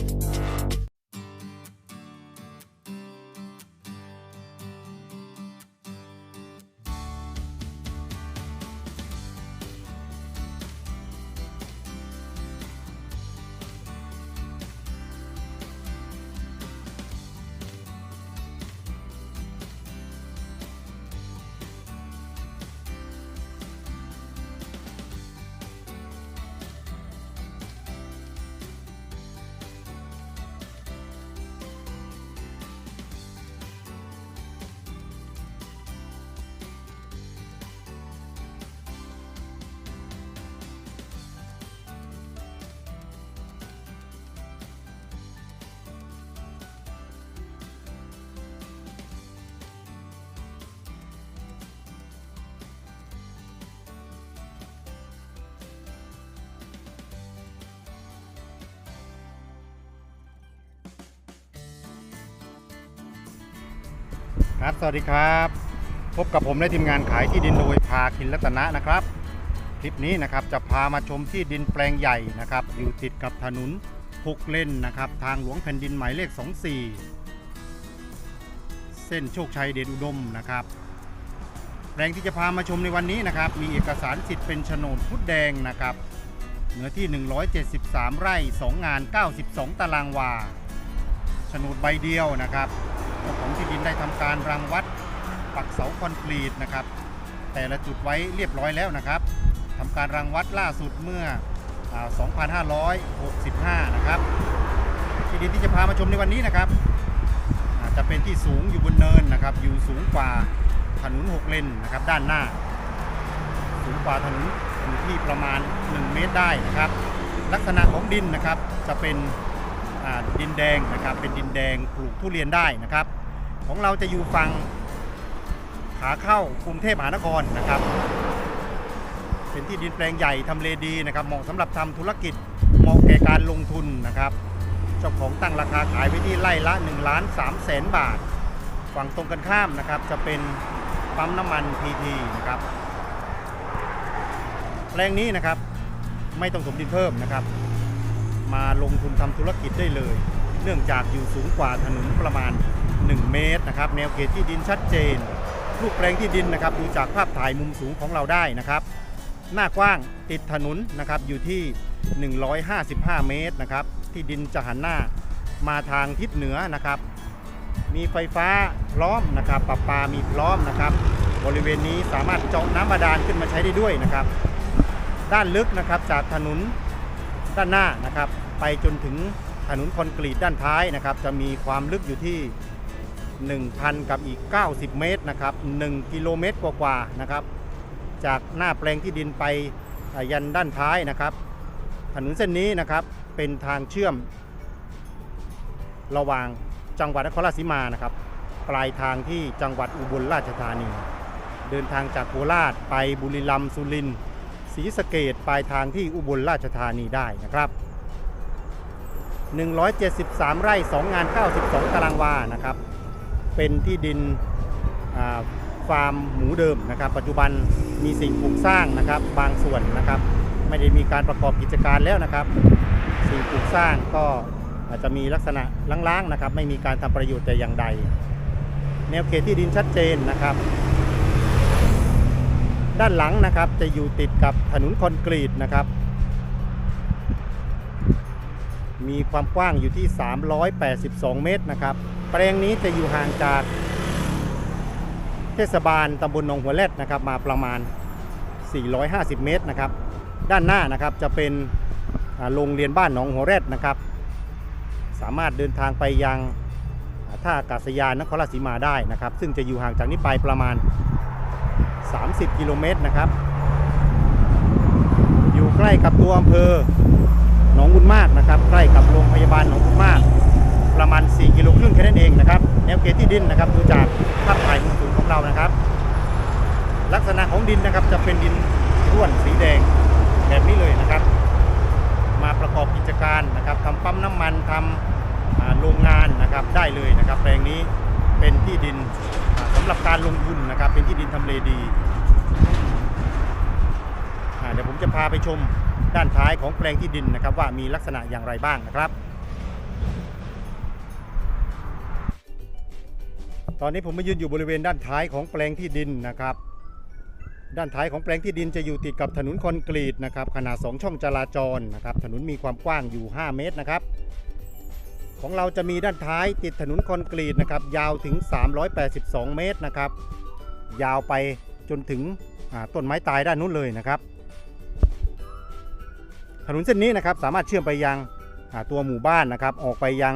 you ครับ สวัสดีครับ พบกับผมและทีมงานขายที่ดินโดยพาคินรัตนะนะครับ คลิปนี้นะครับจะพามาชมที่ดินแปลงใหญ่นะครับ อยู่ติดกับถนนหกเลนนะครับ ทางหลวงแผ่นดินหมายเลข 24 เส้นโชคชัยเดชอุดมนะครับ แปลงที่จะพามาชมในวันนี้นะครับ มีเอกสารสิทธิ์เป็นโฉนดพุดแดงนะครับ เนื้อที่ 173 ไร่ 2 งาน 92 ตารางวาโฉนดใบเดียวนะครับ จ้าของที่ดินได้ทำการรังวัดปักเสาคอนกรีตนะครับ แต่ละจุดไว้เรียบร้อยแล้วนะครับทำการรังวัดล่าสุดเมื่ออ2565 นะครับ ที่ดินที่จะพามาชมในวันนี้นะครับจะเป็นที่สูงอยู่บนเนินนะครับ อยู่สูงกว่าถนนหกเลนนะครับ ด้านหน้า สูงกว่าถนนอยู่ที่ประมาณ 1 เมตรได้นะครับ ลักษณะของดินนะครับจะเป็นดินแดงนะครับ เป็นดินแดงปลูกทุเรียนได้นะครับ ของเราจะอยู่ฝั่งขาเข้ากรุงเทพมหานครนะครับ เป็นที่ดินแปลงใหญ่ทำเลดีนะครับ เหมาะสำหรับทำธุรกิจเหมาะแก่การลงทุนนะครับเจ้าของตั้งราคาขายไว้ที่ไร่ละ1ล้าน3แสนบาท ฝั่งตรงกันข้ามนะครับ จะเป็นปั๊มน้ำมันพีทีนะครับแปลงนี้นะครับ ไม่ต้องถมดินเพิ่มนะครับ มาลงทุนทำธุรกิจได้เลย เนื่องจากอยู่สูงกว่าถนนประมาณ 1 เมตรนะครับแนวเขตที่ดินชัดเจน รูปแปลงที่ดินนะครับดูจากภาพถ่ายมุมสูงของเราได้นะครับ หน้ากว้างติดถนนนะครับอยู่ที่ 155 เมตรนะครับที่ดินจะหันหน้ามาทางทิศเหนือนะครับ มีไฟฟ้าพร้อมนะครับประปามีพร้อมนะครับ บริเวณนี้สามารถเจาะน้ำบาดาลขึ้นมาใช้ได้ด้วยนะครับ ด้านลึกนะครับจากถนนด้านหน้านะครับ ไปจนถึงถนนคอนกรีตด้านท้ายนะครับ จะมีความลึกอยู่ที่ 1,000 กับอีก 90 เมตรนะครับ1กิโลเมตรกว่าๆนะครับ จากหน้าแปลงที่ดินไปยันด้านท้ายนะครับ ถนนเส้นนี้นะครับเป็นทางเชื่อม ระหว่างจังหวัดนครราชสีมานะครับ ปลายทางที่จังหวัดอุบลราชธานี เดินทางจากโคราชไปบุรีรัมย์สุรินทร์ศรีสะเกดปลายทางที่อุบลราชธานีได้นะครับ173 ไร่ 2 งาน 92 ตารางวา นะครับ เป็นที่ดินฟาร์มหมูเดิมนะครับ ปัจจุบันมีสิ่งปลูกสร้างนะครับ บางส่วนนะครับ ไม่ได้มีการประกอบกิจการแล้วนะครับ สิ่งปลูกสร้างก็อาจจะมีลักษณะล้างๆนะครับ ไม่มีการทำประโยชน์แต่อย่างใด แนวเขตที่ดินชัดเจนนะครับ ด้านหลังนะครับจะอยู่ติดกับถนนคอนกรีตนะครับ มีความกว้างอยู่ที่ 382 เมตรนะครับ แปลงนี้จะอยู่ห่างจากเทศบาลตำบลหนองหัวแรดนะครับ มาประมาณ 450 เมตรนะครับ ด้านหน้านะครับจะเป็นโรงเรียนบ้านหนองหัวแรดนะครับ สามารถเดินทางไปยังท่าอากาศยานนครราชสีมาได้นะครับ ซึ่งจะอยู่ห่างจากนี้ไปประมาณ 30 กิโลเมตรนะครับ อยู่ใกล้กับตัวอำเภอหนองบุญมากนะครับ ใกล้กับโร ดินนะครับดูจากภาพถ่ายมุมสูงของเรานะครับ ลักษณะของดินนะครับจะเป็นดินร่วนสีแดงแบบนี้เลยนะครับ มาประกอบกิจการนะครับทำปั๊มน้ำมันทำอ่าโรงงานนะครับได้เลยนะครับแปลงนี้เป็นที่ดินอ่าสำหรับการลงทุนนะครับ เป็นที่ดินทำเลดีเดี๋ยวผมจะพาไปชมด้านท้ายของแปลงที่ดินนะครับ ว่ามีลักษณะอย่างไรบ้างนะครับ ตอนนี้ผมมายืนอยู่บริเวณด้านท้ายของแปลงที่ดินนะครับ ด้านท้ายของแปลงที่ดินจะอยู่ติดกับถนนคอนกรีตนะครับ ขนาด 2 ช่องจราจรนะครับ ถนนมีความกว้างอยู่ 5 เมตรนะครับ ของเราจะมีด้านท้ายติดถนนคอนกรีตนะครับ ยาวถึง 382 เมตรนะครับ ยาวไปจนถึงต้นไม้ตายด้านนู้นเลยนะครับ ถนนเส้นนี้นะครับสามารถเชื่อมไปยังตัวหมู่บ้านนะครับ ออกไปยัง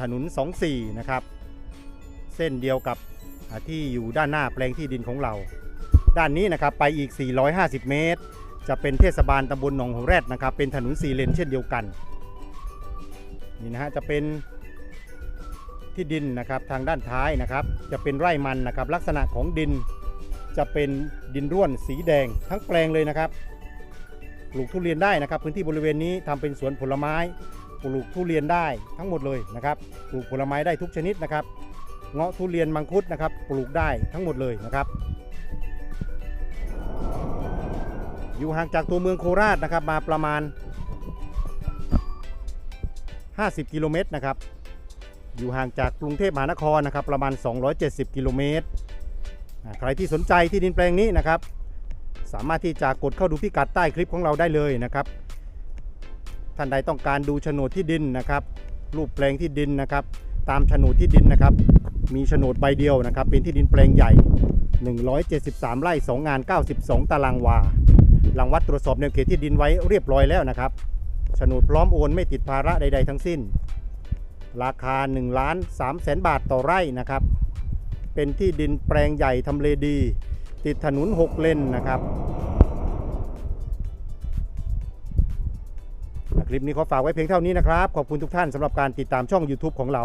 ถนน 24 นะครับ ส้นเดียวกับที่อยู่ด้านหน้าแปลงที่ดินของเรา ด้านนี้นะครับไปอีก 450 เมตร จะเป็นเทศบาลตำบลหนองหัวแรดนะครับ เป็นถนนสี่เลนเช่นเดียวกันนี่นะฮะจะเป็นที่ดินนะครับทางด้านท้ายนะครับ จะเป็นไร่มันนะครับ ลักษณะของดินจะเป็นดินร่วนสีแดงทั้งแปลงเลยนะครับปลูกทุเรียนได้นะครับ พื้นที่บริเวณนี้ทำเป็นสวนผลไม้ ปลูกทุเรียนได้ทั้งหมดเลยนะครับ ปลูกผลไม้ได้ทุกชนิดนะครับ เงาะทุเรียนมังคุดนะครับ ปลูกได้ทั้งหมดเลยนะครับ อยู่ห่างจากตัวเมืองโคราชนะครับ มาประมาณ 50 กิโลเมตรนะครับ อยู่ห่างจากกรุงเทพมหานครนะครับ ประมาณ 270 กิโลเมตรใครที่สนใจที่ดินแปลงนี้นะครับ สามารถที่จะกดเข้าดูพิกัดใต้คลิปของเราได้เลยนะครับ ท่านใดต้องการดูโฉนดที่ดินนะครับ รูปแปลงที่ดินนะครับ ตามโฉนดที่ดินนะครับ มีโฉนดใบเดียวนะครับ เป็นที่ดินแปลงใหญ่ 173 ไร่ 2 งาน 92 ตารางวา หลังวัดตรวจสอบแนวเขตที่ดินไว้เรียบร้อยแล้วนะครับ โฉนดพร้อมโอนไม่ติดภาระใด ๆ ทั้งสิ้น ราคา1ล้าน3แสนบาทต่อไร่นะครับ เป็นที่ดินแปลงใหญ่ทำเลดี ติดถนน 6 เลนนะครับคลิปนี้ขอฝากไว้เพียงเท่านี้นะครับ ขอบคุณทุกท่านสำหรับการติดตามช่อง YouTube ของเรา